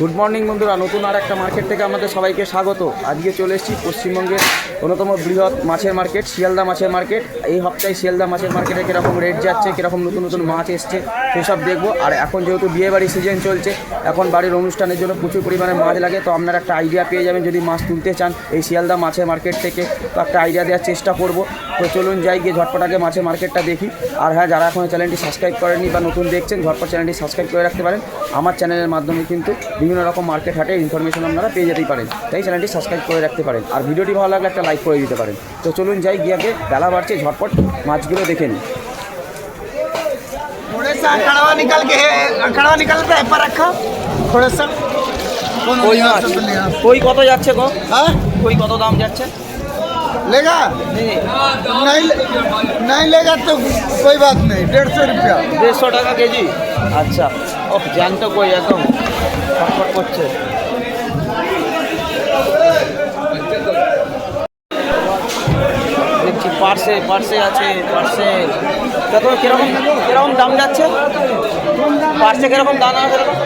Good morning বন্ধুরা। নতুন আর একটা মার্কেট থেকে আমাদের সবাইকে স্বাগত। আজকে চলে এসেছি পশ্চিমবঙ্গের অন্যতম বৃহৎ মাছের মার্কেট শিয়ালদা মাছের মার্কেট এই সপ্তাহে শিয়ালদা মাছের মার্কেটে কীরকম রেট যাচ্ছে, কীরকম নতুন নতুন মাছ এসছে, সেসব দেখব। আর এখন যেহেতু বিয়ে বাড়ির সিজন চলছে, এখন বাড়ির অনুষ্ঠানের জন্য প্রচুর পরিমাণে মাছ লাগে, তো আপনারা একটা আইডিয়া পেয়ে যাবেন যদি মাছ তুলতে চান এই শিয়ালদা মাছের মার্কেট থেকে। তো একটা আইডিয়া দেওয়ার চেষ্টা করব। তো চলুন যাই গিয়ে ঝটপট আগে মাছের মার্কেটটা দেখি। আর হ্যাঁ যারা এখনও চ্যানেলটি সাবস্ক্রাইব করেননি বা নতুন দেখছেন, ঝটপট চ্যানেলটি সাবস্ক্রাইব করে রাখতে পারেন। আমার চ্যানেলের মাধ্যমে কিন্তু বিভিন্ন রকম মার্কেট হাটে ইনফরমেশন আপনারা পেয়ে যেতেই পারেন তাই চ্যানেলটি সাবস্ক্রাইব করে রাখতে পারেন আর ভিডিওটি ভালো লাগলে একটা লাইক করে দিতে পারেন তো চলুন যাই গিয়ে আগে বেলা বাড়ছে ঝটপট মাছগুলো দেখে নিই थोड़े सा कड़वा निकल के है कड़वा निकल के पर रखो थोड़ा सा कौन কই মাছ लेगा কই কত যাচ্ছে গো हाँ কই কত দাম যাচ্ছে लेगा नहीं ले- नहीं लेगा तो कोई बात नहीं डेढ़ सौ रुपया দেড়শো টাকা কেজি আচ্ছা ও জ্যান্ত কই একদম ফটফট করছে। দেখছি পার্সে পার্সে আছে পার্সে। কত কীরকম কীরকম দাম যাচ্ছে? পার্সে কীরকম দাম আছে? কীরকম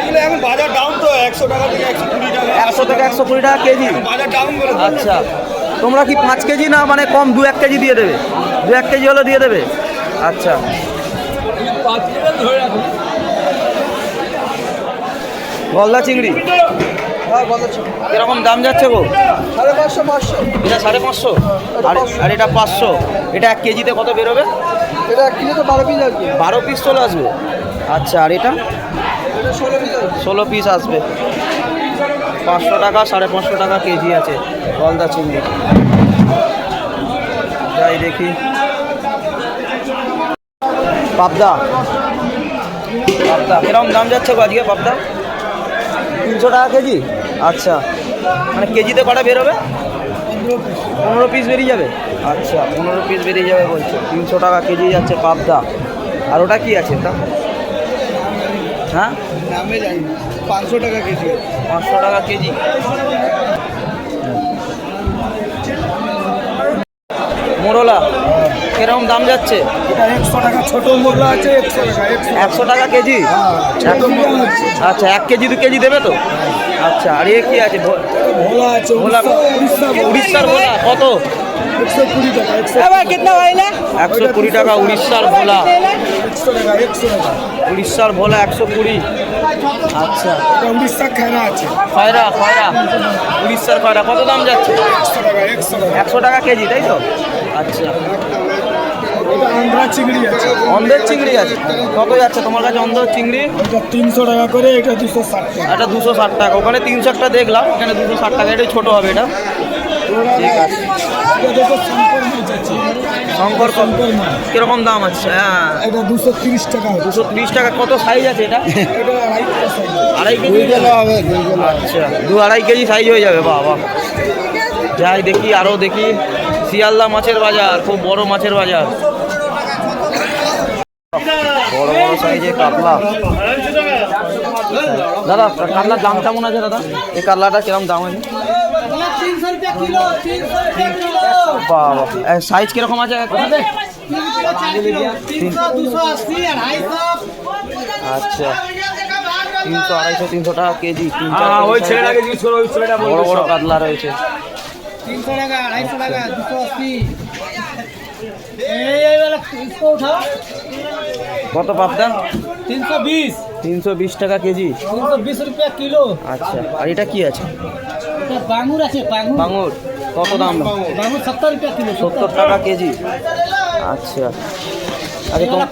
এগুলো এখন বাজার ডাউন তো একশো টাকা থেকে একশো কুড়ি টাকা। একশো থেকে একশো কুড়ি টাকা কেজি। বাজার ডাউন করে আচ্ছা। তোমরা কি পাঁচ কেজি না মানে কম দু এক কেজি দিয়ে দেবে? দু এক কেজি হলে দিয়ে দেবে? আচ্ছা। গলদা চিংড়ি। হ্যাঁ, এরকম দাম যাচ্ছে গো? সাড়ে পাঁচশো পাঁচশো। এটা সাড়ে পাঁচশো? আর এটা পাঁচশো? এটা এক কেজিতে কত বেরোবে? এটা এক কিলোতে বারো পিস আসবে। বারো পিস চলে আসবে? আচ্ছা আর এটা? ষোলো পিস আসবে। পাঁচশো টাকা সাড়ে পাঁচশো টাকা কেজি আছে গলদা চিংড়ি। যাই দেখি। পাবদা। পাবদা। কীরকম দাম যাচ্ছে গো আজকে পাবদা? তিনশো টাকা কেজি? আচ্ছা। মানে কেজিতে কটা বেরোবে? পনেরো পিস বেরিয়ে যাবে? আচ্ছা পনেরো পিস বেরিয়ে যাবে বলছে। তিনশো টাকা কেজি যাচ্ছে পাবদা। আর ওটা কি আছে? তা হ্যাঁ? নামে যাই পাঁচশো টাকা কেজি। পাঁচশো টাকা কেজি। মোরলা কীরকম দাম যাচ্ছে? এটা একশো টাকা ছোট মোগলা আছে একশো টাকা একশো টাকা। কেজি? এক- আচ্ছা এক কেজি দু কেজি দেবে তো? আচ্ছা আর এ কি আছে? ভোলা আছে ভোলা উড়িষ্যার ভোলা কত? একশো কুড়ি টাকা একশো কুড়ি টাকা উড়িষ্যার ভোলা। উড়িষ্যার ভোলা একশো কুড়ি। আচ্ছা। আছে। খয়রা খয়রা। উড়িষ্যার খয়রা কত দাম যাচ্ছে? একশো টাকা কেজি তাই তো? আচ্ছা। এটা চিংড়ি আছে। অন্ধের চিংড়ি আছে? কত যাচ্ছে? তোমার কাছে অন্ধ চিংড়ি? তিনশো টাকা করে এটা দুশো ষাট টাকা। এটা দুশো ষাট টাকা। ওখানে তিনশো একটা দেখলাম এখানে দুশো ষাট টাকা। এটাই ছোটো হবে এটা। ঠিক আছে। শঙ্কর শঙ্কর কীরকম দাম আছে? হ্যাঁ। এটা দুশো তিরিশ টাকা দুশো ত্রিশ টাকা। কত সাইজ আছে এটা? এটা আড়াই কেজি হবে আচ্ছা। দু আড়াই কেজি সাইজ হয়ে যাবে বাবা। যাই দেখি আরও দেখি। শিয়ালদা মাছের বাজার খুব বড় মাছের বাজার। বড় বড় সাইজের কাতলা। দাদা কাতলার দাম কেমন আছে দাদা? এই কাতলাটা কিরম দাম আছে? বাবা সাইজ কীরকম আছে? আচ্ছা। তিনশো আড়াইশো তিনশো টাকা কেজি হ্যাঁ ওই কেজি ছেলেটাকে জিজ্ঞেস করো ওই ছেলেটা বড় বড় কাতলা রয়েছে। তিনশো টাকা আড়াইশো টাকা দুশো আশি। কত পাবদা তিনশো বিশ। তিনশো বিশ টাকা কেজি। তিনশো বিশ রুপিয়া কিলো। আচ্ছা আর এটা কি আছে? বাঙুর আছে বাঙুর। কত দাম? বাঙুর সত্তর রুপিয়া কিলো সত্তর। টাকা কেজি। আচ্ছা। আচ্ছা এগুলা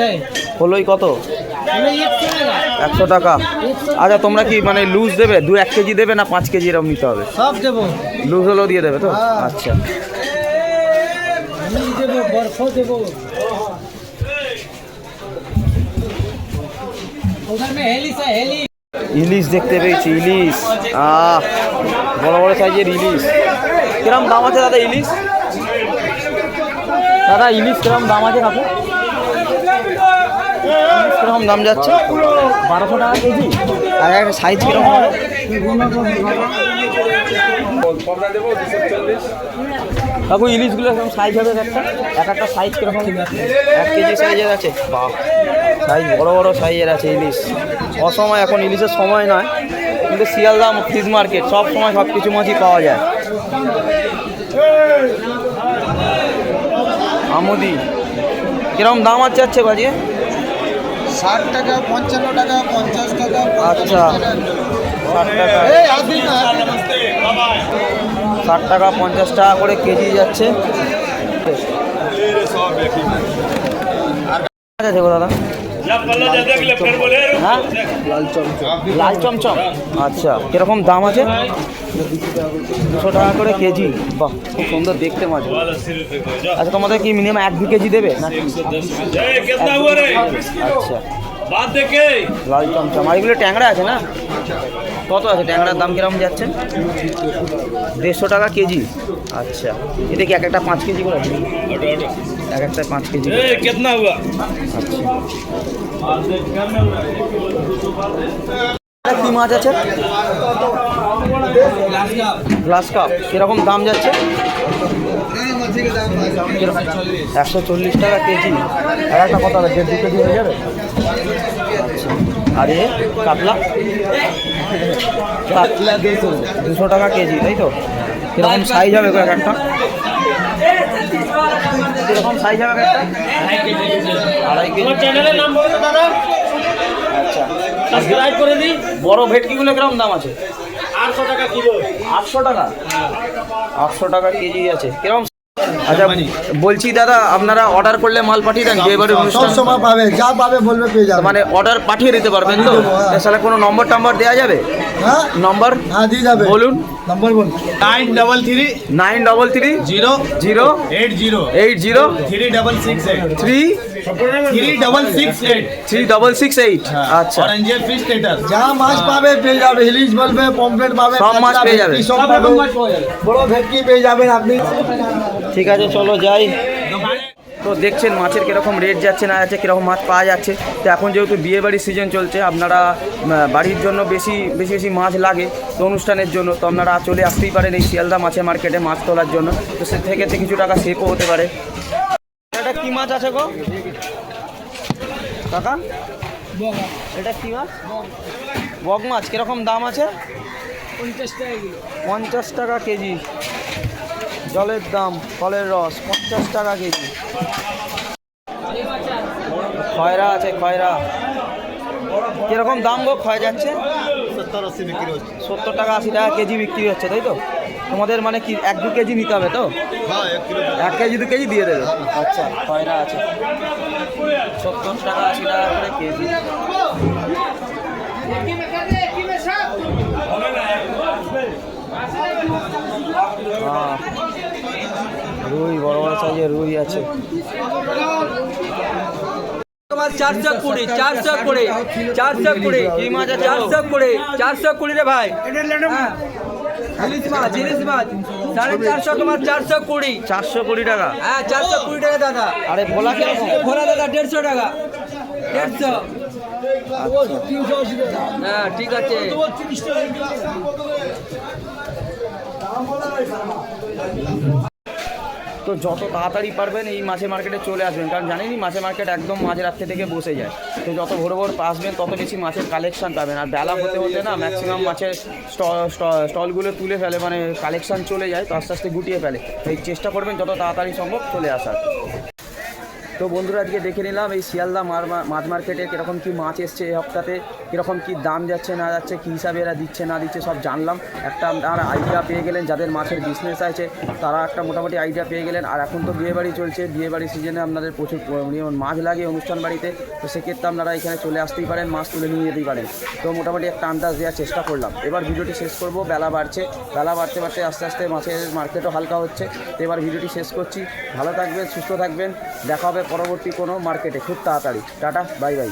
হয়। হলোই কত? একশো টাকা। আচ্ছা তোমরা কি মানে লুজ দেবে? দু এক কেজি দেবে না পাঁচ কেজি এরকম নিতে হবে? সব দেবো। লুজ হলেও দিয়ে দেবে তো? হ্যাঁ। আচ্ছা। বরফ দেব। ইলিশ দেখতে পেয়েছি, ইলিশ। আহ, বড় বড় সাইজের ইলিশ। কিরম দাম আছে দাদা ইলিশ? দাদা, ইলিশ কিরম দাম আছে কাপড় কীরকম দাম যাচ্ছে? বারোশো টাকা কেজি। আর একটা সাইজ কীরকম হবে? কাকু ইলিশগুলো এরকম সাইজ হবে একটা? এক একটা সাইজ কীরকম? এক কেজি সাইজের আছে? বাহ। সাইজ বড় বড় সাইজের আছে ইলিশ। অসময় এখন ইলিশের সময় নয় কিন্তু শিয়ালদা ফিশ মার্কেট সব সময় সব কিছু মাছই পাওয়া যায়। আমদি কীরকম দাম আছে যাচ্ছে বাজিয়ে ষাট টাকা পঞ্চান্ন টাকা পঞ্চাশ টাকা আচ্ছা। ষাট টাকা। এই আসবি না ষাট টাকা পঞ্চাশ টাকা করে কেজি যাচ্ছে। আচ্ছা দেখো দাদা? হ্যাঁ? লাল চমচম। আচ্ছা কীরকম দাম আছে? দুশো টাকা করে কেজি। বাহ খুব সুন্দর দেখতে মাছ আচ্ছা তোমাদের কি মিনিমাম এক দু কেজি দেবে? আচ্ছা। লাল চমচম। আর এগুলো ট্যাংরা আছে না? কত আছে? ট্যাংরার দাম কীরকম যাচ্ছে? দেড়শো টাকা কেজি। আচ্ছা। এটা কি এক একটা পাঁচ কেজি করে? আছে? এক একটা পাঁচ কেজি কেতনা হুয়া। আচ্ছা। কি মাছ আছে? Glass carp. কীরকম দাম যাচ্ছে? একশো চল্লিশ টাকা কেজি। আর একটা কথা দেড় দু কেজি হয়ে যাবে? আর এ কাতলা? কাতলা দুশো। টাকা কেজি তাই তো? কীরকম সাইজ হবে এক একটা? কীরকম সাইজ হবে এক একটা আড়াই কেজি। চ্যানেলের নাম বলো দাদা। আচ্ছা। সাবস্ক্রাইব করে দিই। বড় ভেটকিগুলো কীরকম দাম আছে। আটশো টাকা কিলো। আটশো টাকা? আটশো টাকা কেজি আছে। কীরকম আচ্ছা বলছি দাদা আপনারা অর্ডার করলে মাল পাঠিয়ে দেন এবারে অনুষ্ঠান। সময় পাবে যা পাবে বলবে পেয়ে যাবে। মানে অর্ডার পাঠিয়ে দিতে পারবেন তো? হ্যাঁ। তাহলে কোনো নম্বর টাম্বার দেওয়া যাবে? হ্যাঁ। নম্বর হ্যাঁ দিয়ে যাবে। বলুন। নম্বর বলুন। Nine double three nine double three zero zero eight zero eight zero three double six three three double six eight three six eight আচ্ছা। অরেঞ্জের ফিশ যা মাছ পাবে পেয়ে যাবে বলবে পমফ্লেট পাবে সব মাছ পেয়ে যাবে। সব বড় ভেটকি পেয়ে যাবেন আপনি। ঠিক আছে চলো যাই। তো দেখছেন মাছের কীরকম রেট যাচ্ছে না যাচ্ছে কীরকম মাছ পাওয়া যাচ্ছে। তো এখন যেহেতু বিয়ে বাড়ির সিজন চলছে আপনারা বাড়ির জন্য বেশি বেশি বেশি মাছ লাগে তো অনুষ্ঠানের জন্য। তো আপনারা চলে আসতেই পারেন এই শিয়ালদা মাছের মার্কেটে মাছ তোলার জন্য। তো সে থেকে কিছু টাকা সেভও হতে পারে। এটা কী মাছ আছে গো? কাকা? এটা কি মাছ? বগ মাছ কীরকম দাম আছে? পঞ্চাশ টাকা কেজি। জলের দাম ফলের রস পঞ্চাশ টাকা কেজি। খয়রা আছে খয়রা। কীরকম দাম গো? খয় যাচ্ছে? সত্তর টাকা আশি টাকা কেজি বিক্রি হচ্ছে তাই তো? তোমাদের মানে কি এক দু কেজি নিতে হবে তো? হ্যাঁ, এক কেজি দু কেজি দিয়ে দেবে। আচ্ছা কয়রা আছে? সত্তর টাকা আশি টাকা করে কেজি। রুই বড় বড় সাইজে রুই আছে। তোমার চারশো কুড়ি চারশো কুড়ি চারশো কুড়ি কি মাছ চারশো কুড়ি চারশো কুড়ি রে ভাই। ইলিশ মাছ ইলিশ মাছ সাড়ে চারশো তোমার চারশো কুড়ি। চারশো কুড়ি টাকা? হ্যাঁ চারশো কুড়ি টাকা দাদা। আরে ভোলা কীরকম ভোলা দাদা দেড়শো টাকা। দেড়শো। হ্যাঁ ঠিক আছে। তো যত তাড়াতাড়ি পারবেন এই মাছের মার্কেটে চলে আসবেন কারণ জানেনই মাছের মার্কেট একদম মাঝ রাত্রে থেকে বসে যায়। তো যত ভোর ভোর আসবেন তত বেশি মাছের কালেকশান পাবেন। আর বেলা হতে হতে না ম্যাক্সিমাম মাছের স্টলগুলো তুলে ফেলে মানে কালেকশান চলে যায়, তো আস্তে আস্তে গুটিয়ে ফেলে। এই চেষ্টা করবেন যত তাড়াতাড়ি সম্ভব চলে আসার। তো বন্ধুরা, আজকে দেখে নিলাম এই শিয়ালদা মাছ মার্কেটে কীরকম কী মাছ এসছে এই সপ্তাহে কীরকম কী দাম যাচ্ছে, না যাচ্ছে, কী হিসাবে এরা দিচ্ছে, না দিচ্ছে, সব জানলাম। একটা আপনারা আইডিয়া পেয়ে গেলেন যাদের মাছের বিজনেস আছে, তারা একটা মোটামুটি আইডিয়া পেয়ে গেলেন। আর এখন তো বিয়েবাড়ি চলছে বিয়েবাড়ির সিজনে আপনাদের প্রচুর পরিমাণ মাছ লাগে অনুষ্ঠান বাড়িতে, তো সেক্ষেত্রে আপনারা এখানে চলে আসতেই পারেন, মাছ তুলে নিয়ে যেতেই পারেন। তো মোটামুটি একটা আন্দাজ দেওয়ার চেষ্টা করলাম। এবার ভিডিওটি শেষ করব, বেলা বাড়ছে। বেলা বাড়তে বাড়তে আস্তে আস্তে মাছের মার্কেটও হালকা হচ্ছে। তো এবার ভিডিওটি শেষ করছি। ভালো থাকবেন, সুস্থ থাকবেন। দেখা হবে পরবর্তী কোনো মার্কেটে খুব তাড়াতাড়ি। Tata bye bye